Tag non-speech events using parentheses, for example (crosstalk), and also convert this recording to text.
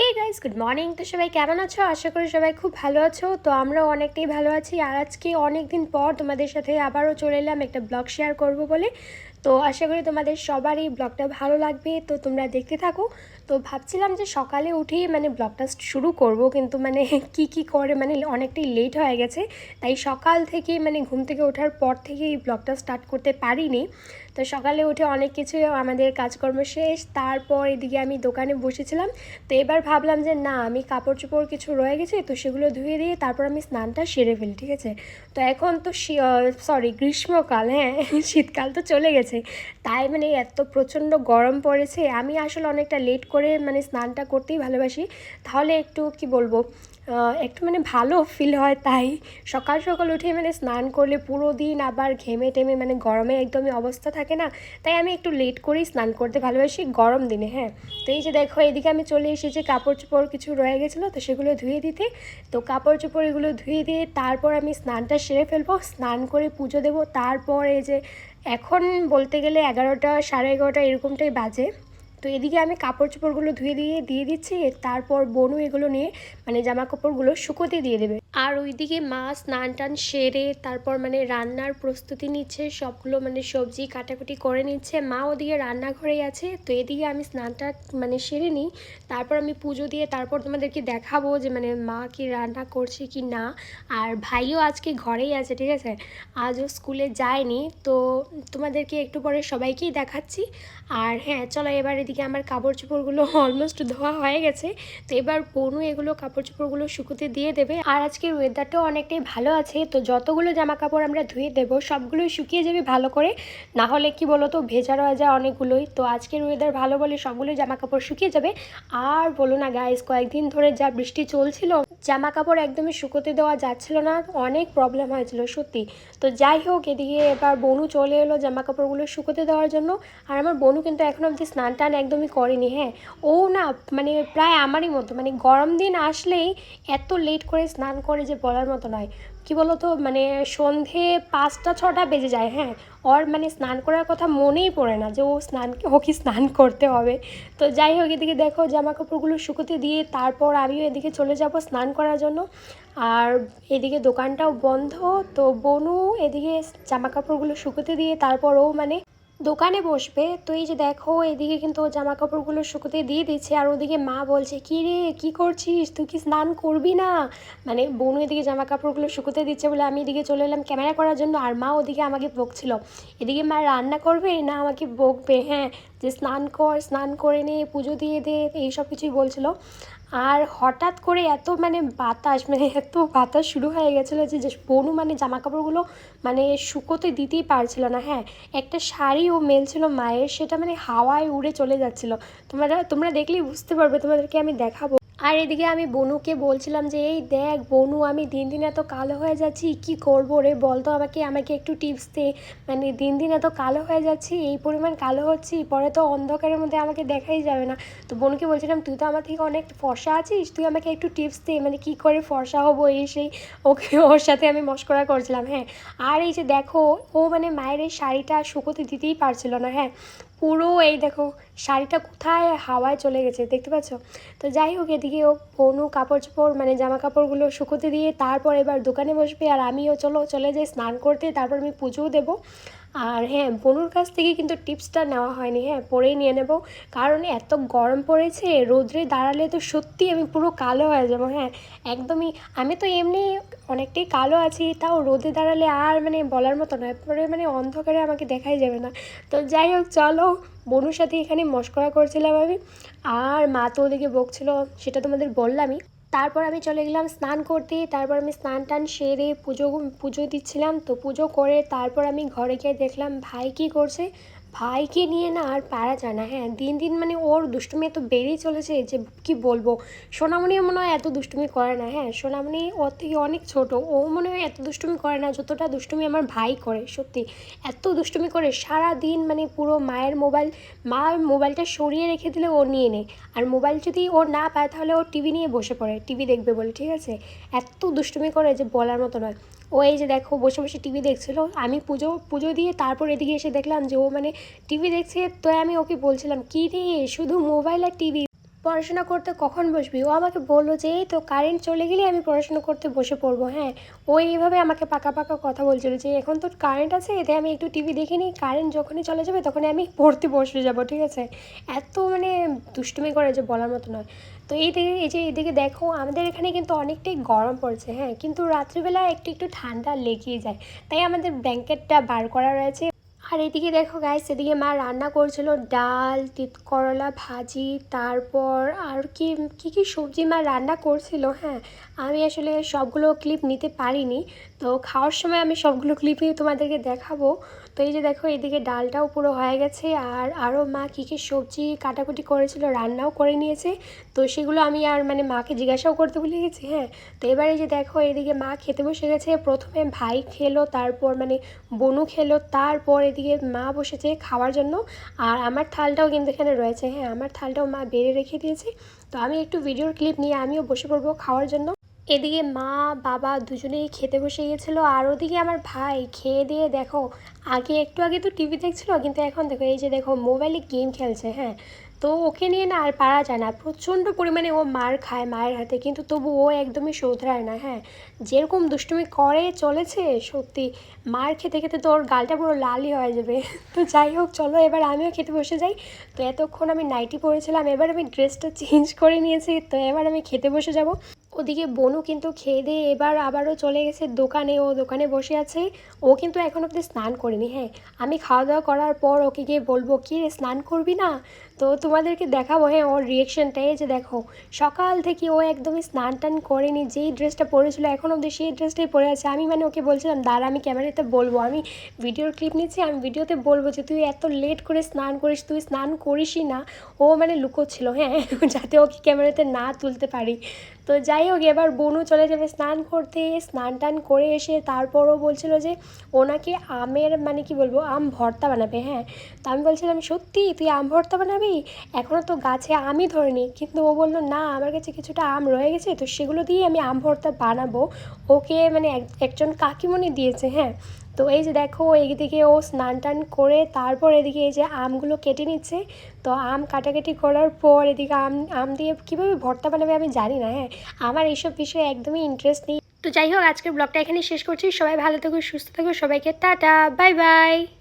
Hey guys good morning তো সবাই কেমন আছো? আশা করি সবাই খুব ভালো আছো। তো আমরাও অনেকটাই ভালো আছি। আর আজকে অনেক দিন পর তোমাদের সাথে আবারও চলে এলাম একটা ব্লগ শেয়ার করব বলে। তো আশা করি তোমাদের সবারই ব্লগটা ভালো লাগবে। তো তোমরা দেখতে থাকো। তো ভাবছিলাম যে সকালে উঠেই মানে ব্লগটা শুরু করব। কিন্তু মানে (laughs) কি কি করে মানে অনেকটাই লেট হয়ে গেছে। তাই সকাল থেকে মানে ঘুম থেকে ওঠার পর থেকে এই ব্লগটা স্টার্ট করতে পারিনি। তো সকালে উঠে অনেক কিছু আমাদের কাজকর্ম শেষ, তারপর এদিকে আমি দোকানে বসেছিলাম। তো এবার ভাবলাম যে না, আমি কাপড় চোপড় কিছু রয়ে গেছে, তো সেগুলো ধুয়ে দিয়ে তারপর আমি স্নানটা সেরে ফেলি, ঠিক আছে? তো এখন তো সরি গ্রীষ্মকাল হ্যাঁ (laughs) শীতকাল তো চলে গেছে। তাই মানে এত প্রচণ্ড গরম পড়েছে, আমি আসলে অনেকটা লেট করে মানে স্নানটা করতেই ভালোবাসি। তাহলে একটু কি বলব? একটু মানে ভালো ফিল হয়, তাই সকাল সকাল উঠে মানে স্নান করলে পুরো দিন আবার ঘেমে টেমে মানে গরমে একদমই অবস্থা থাকে না, তাই আমি একটু লেট করেই স্নান করতে ভালোবাসি গরম দিনে হ্যাঁ। তো এই যে দেখো, এদিকে আমি চলে এসেছি, কাপড় চোপড় কিছু রয়ে গেছিল, তো সেগুলো ধুয়ে দিতে। তো কাপড় চোপড় এগুলো ধুয়ে দিয়ে তারপর আমি স্নানটা সেরে ফেলব, স্নান করে পুজো দেবো, তারপর এই যে এখন বলতে গেলে এগারোটা সাড়ে এগারোটা এরকমটাই বাজে। তো এদিকে আমি কাপড় চোপড়গুলো ধুয়ে দিয়ে দিয়ে দিচ্ছি তারপর বনু এগুলো নিয়ে মানে জামা কাপড়গুলো শুকোতে দিয়ে দেবে। আর ওইদিকে মা স্নান টান সেরে তারপর মানে রান্নার প্রস্তুতি নিচ্ছে, সবগুলো মানে সবজি কাটাকুটি করে নিচ্ছে। মা ওদিকে রান্নাঘরেই আছে, তো এদিকে আমি স্নানটা মানে সেরে নিই। তারপর আমি পুজো দিয়ে তারপর তোমাদেরকে দেখাবো যে মানে মা কি রান্না করছে কি না। আর ভাইও আজকে ঘরেই আছে, ঠিক আছে? আজও স্কুলে যায়নি, তো তোমাদেরকে একটু পরে সবাইকেই দেখাচ্ছি। আর হ্যাঁ চলো এবার এদিকে আমার কাপড় চোপড়গুলো অলমোস্ট (laughs) ধোয়া হয়ে গেছে। তো এবার বনু এগুলো কাপড় চোপড়গুলো শুকোতে দিয়ে দেবে। আর আজকের ওয়েদারটাও অনেকটাই ভালো আছে। তো যতগুলো জামা কাপড় আমরা ধুয়ে দেবো, সবগুলোই শুকিয়ে যাবে ভালো করে। না হলে কি বলো তো ভেজা রয়ে যায় অনেকগুলোই। তো আজকের ওয়েদার ভালো বলে সবগুলোই জামা কাপড় শুকিয়ে যাবে। আর বলো না গাইস কয়েকদিন ধরে যা বৃষ্টি চলছিল জামা কাপড় একদমই শুকোতে দেওয়া যাচ্ছিল না। অনেক প্রবলেম হয়েছিল, সত্যি। তো যাই হোক, এদিকে এবার বনু চলে এলো জামা কাপড়গুলো শুকোতে দেওয়ার জন্য। আর আমার বনু কিন্তু এখন অবধি স্নান টান একদমই করেনি হ্যাঁ। ও না মানে প্রায় আমারই মতো মানে গরম দিন আসলেই এত লেট করে স্নান করে যে বলার মতো নয়। কি বলতো মানে সন্ধে পাঁচটা, ছটা বেজে যায় হ্যাঁ। ওর মানে স্নান করার কথা মনেই পড়ে না যে ও স্নান, ওকে স্নান করতে হবে। তো যাই হোক, এদিকে দেখো জামা কাপড়গুলো শুকোতে দিয়ে তারপর আমিও এদিকে চলে যাব স্নান করার জন্য। আর এদিকে দোকানটাও বন্ধ, তো বনু এদিকে জামা কাপড়গুলো শুকোতে দিয়ে তারপর ও মানে দোকানে বসবে। তো এই যে দেখো, এদিকে কিন্তু জামা কাপড়গুলো শুকোতে দিয়ে দিচ্ছে আর ওদিকে মা বলছে, কী রে, কী করছিস? তুই কি স্নান করবি না? মানে বোন এদিকে জামা কাপড়গুলো শুকোতে দিচ্ছে বলে আমি এদিকে চলে এলাম ক্যামেরা করার জন্য আর মা ওদিকে আমাকে বকছিল। এদিকে মা রান্না করবে না আমাকে বকবে? হ্যাঁ যে স্নান কর, স্নান করে নে, পুজো দিয়ে দে, এই সব কিছুই বলছিল। আর হঠাৎ করে এত মানে বাতাস মানে এত বাতাস শুরু হয়ে গেছিল যে বনু মানে জামা কাপড়গুলো মানে শুকোতে দিতেই পারছিল না। হ্যাঁ একটা শাড়ি ও মেলছিল মায়ের, সেটা মানে হাওয়ায় উড়ে চলে যাচ্ছিল। তোমরা তোমরা দেখলেই বুঝতে পারবে, তোমাদেরকে আমি দেখাবো। আর এদিকে আমি বনুকে বলছিলাম যে, এই দেখ বনু, আমি দিন দিন এত কালো হয়ে যাচ্ছি, কি করব রে? বল তো আমাকে আমাকে একটু টিপস দে। মানে দিন দিন এত কালো হয়ে যাচ্ছি, এই পরিমাণ কালো হচ্ছি, পরে তো অন্ধকারের মধ্যে আমাকে দেখাই যাবে না। তো বনুকে বলছিলাম, তুই তো আমার থেকে অনেক ফর্সা আছিস, তুই আমাকে একটু টিপস দে মানে কি করে ফর্সা হব এই সেই? ওকে ওর সাথে আমি মস্করা করছিলাম হ্যাঁ। আর এই যে দেখো, ও মানে মায়ের এই শাড়িটা শুকোতে দিতেই পারছিল না হ্যাঁ। পুরো এই দেখো শাড়িটা কোথায়, হাওয়ায় চলে গেছে, দেখতে পাচ্ছ? তো যাই হোক, এদিকে ও কোনো কাপড় চোপড় মানে জামা কাপড়গুলো শুকোতে দিয়ে তারপর এবার দোকানে বসবে, আর আমিও চলো, চলে যাই, স্নান করতে, তারপর আমি পুজোও দেবো। আর হ্যাঁ বনুর কাছ থেকে কিন্তু টিপসটা নেওয়া হয়নি। হ্যাঁ পরেই নিয়ে নেব। কারণ এত গরম পড়েছে, রোদ্রে দাঁড়ালে তো সত্যি আমি পুরো কালো হয়ে যাব। হ্যাঁ একদমই আমি তো এমনি অনেকটাই কালো আছি, তাও রোদে দাঁড়ালে আর মানে বলার মতো নয়। পরে মানে অন্ধকারে আমাকে দেখাই যাবে না। তো যাই হোক, চলো, বনুর সাথে এখানে মস্করা করছিলাম আমি। আর মা তো ওদিকে বকছিল, সেটা তোমাদের বললামই। তারপর আমি চলে গেলাম স্নান করতে, তারপর আমি স্নান টান সেরে পুজো পুজো দিচ্ছিলাম। তো পুজো করে তারপর আমি ঘরে গিয়ে দেখলাম ভাই কী করছে। ভাইকে নিয়ে না আর পারা যায় না। হ্যাঁ দিন দিন মানে ওর দুষ্টুমি এত বেড়েই চলেছে যে কি বলব? সোনামণিও মনে হয় এত দুষ্টুমি করে না। হ্যাঁ সোনামণি ওর থেকে অনেক ছোট। ও মনে হয় এত দুষ্টুমি করে না, যতটা দুষ্টুমি আমার ভাই করে, সত্যি। এত দুষ্টুমি করে সারা দিন মানে পুরো মায়ের মোবাইল মা মোবাইলটা সরিয়ে রেখে দিলে ও নিয়ে নেয়। আর মোবাইল যদি ও না পায়, তাহলে ও টিভি নিয়ে বসে পড়ে, টিভি দেখবে বলে, ঠিক আছে? এত দুষ্টুমি করে যে বলার মতো নয়। ও এই যে দেখো, বসে বসে টিভি দেখছিল। আমি পুজো পুজো দিয়ে তারপর এদিকে এসে দেখলাম যে ও মানে টিভি দেখছে তো আমি ওকে বলছিলাম, কি রে, শুধু মোবাইল আর টিভি? পড়াশোনা করতে কখন বসবি? ও আমাকে বলল যে, এই তো কারেন্ট চলে গেলে আমি পড়াশোনা করতে বসে পড়ব। হ্যাঁ ও এইভাবে আমাকে পাকা পাকা কথা বলছিল যে, এখন তো কারেন্ট আছে এতে আমি একটু টিভি দেখে নিই কারেন্ট যখনই চলে যাবে তখনই আমি পড়তে বসে যাব, ঠিক আছে? এত মানে দুষ্টুমি করে যে বলার মতো নয়। তো এই দিকে, এই যে এইদিকে দেখো, আমাদের এখানে কিন্তু অনেকটাই গরম পড়ছে হ্যাঁ কিন্তু রাত্রিবেলা একটু একটু ঠান্ডা লেগেই যায়। তাই আমাদের ব্ল্যাঙ্কেটটা বার করা রয়েছে। আর এদিকে দেখো গাইস এদিকে মা রান্না করছিল ডাল, তিত করলা ভাজি, তারপর আর কি কি কি সবজি মা রান্না করছিল হ্যাঁ? আমি আসলে সবগুলো ক্লিপ নিতে পারিনি। তো খাওয়ার সময় আমি সবগুলো ক্লিপই তোমাদেরকে দেখাবো। তো এই যে দেখো, এদিকে ডালটাও পুরো হয়ে গেছে আর আরও মা কী কী সবজি কাটাকুটি করেছিল, রান্নাও করে নিয়েছে। তো সেগুলো আমি আর মানে মাকে জিজ্ঞাসাও করতে ভুলে গেছি হ্যাঁ? তো এবারে যে দেখো, এদিকে মা খেতে বসে গেছে। প্রথমে ভাই খেলো, তারপর মানে বনু খেলো, তারপর এদিকে মা বসেছে খাওয়ার জন্য। আর আমার থালটাও কিন্তু এখানে রয়েছে। হ্যাঁ আমার থালটাও মা বেড়ে রেখে দিয়েছে। তো আমি একটু ভিডিওর ক্লিপ নিয়ে আমিও বসে পড়ব খাওয়ার জন্য। এদিকে মা, বাবা দুজনেই খেতে বসে গেছিল আর ওদিকে আমার ভাই, খেয়ে দিয়ে দেখো, আগে একটু আগে তো টিভি দেখছিল, কিন্তু এখন দেখো এই যে দেখো মোবাইলে গেম খেলছে। হ্যাঁ তো ওকে নিয়ে না আর পারা যায় না। প্রচণ্ড পরিমাণে ও মার খায় মায়ের হাতে, কিন্তু তবু ও একদমই শোধরায় না হ্যাঁ। যেরকম দুষ্টুমি করে, চলেছে, সত্যি, মার খেতে খেতে তো ওর গালটা পুরো লালই হয়ে যাবে। (laughs) তো যাই হোক, চলো এবার আমিও খেতে বসে যাই। তো এতক্ষণ আমি নাইটি পরেছিলাম এবার আমি ড্রেসটা চেঞ্জ করে নিয়েছি, তো এবার আমি খেতে বসে যাব। ওদিকে বনু কিন্তু খেয়ে দিয়ে এবার আবারও চলে গেছে দোকানে। ও দোকানে বসে আছে। ও কিন্তু এখন অব্দি স্নান করেনি হ্যাঁ। আমি খাওয়া দাওয়া করার পর ওকে গিয়ে বলব, কি রে, স্নান করবি না? তো তোমাদেরকে দেখাবো হ্যাঁ ওর রিয়েকশনটা যে দেখো, সকাল থেকে ও একদমই স্নান টান করেনি। যেই ড্রেসটা পরেছিল, এখন অব্দি সেই ড্রেসটাই পরে আছে। আমি মানে ওকে বলছিলাম, দাঁড়া, আমি ক্যামেরাতে বলব। আমি ভিডিওর ক্লিপ নিচ্ছি, আমি ভিডিওতে বলব যে তুই এত লেট করে স্নান করিস, তুই স্নান করিসই না। ও মানে লুকোচ্ছিল হ্যাঁ (laughs) যাতে ওকে ক্যামেরাতে না তুলতে পারি। তো যাই হোক, এবার বনু চলে যাবে স্নান করতে। স্নান টান করে এসে তারপরও বলছিল যে, ওনাকে আমের মানে কি বলব, আম ভর্তা বানাবে হ্যাঁ। তো আমি বলছিলাম, সত্যি? তুই আম ভর্তা বানাবি? এখনও তো গাছে আমই ধরেনি। কিন্তু ও বলল, না, আমার কাছে কিছুটা আম রয়ে গেছে, তো সেগুলো দিয়ে আমি আম ভর্তা বানাবো। ওকে মানে এক- একজন কাকিমণি দিয়েছে হ্যাঁ। তো এই যে দেখো, এইদিকে ও স্নান টান করে তারপর এদিকে এই যে আমগুলো কেটে নিচ্ছে। তো আম কাটাকাটি করার পর এদিকে আম আম দিয়ে কীভাবে ভর্তা বানাবে আমি জানি না হ্যাঁ। আমার এইসব বিষয়ে একদমই ইন্টারেস্ট নেই। তো যাই হোক, আজকের ব্লগটা এখানে শেষ করছি। সবাই ভালো থাকো, সুস্থ থাকো, সবাইকে টাটা, বাই বাই।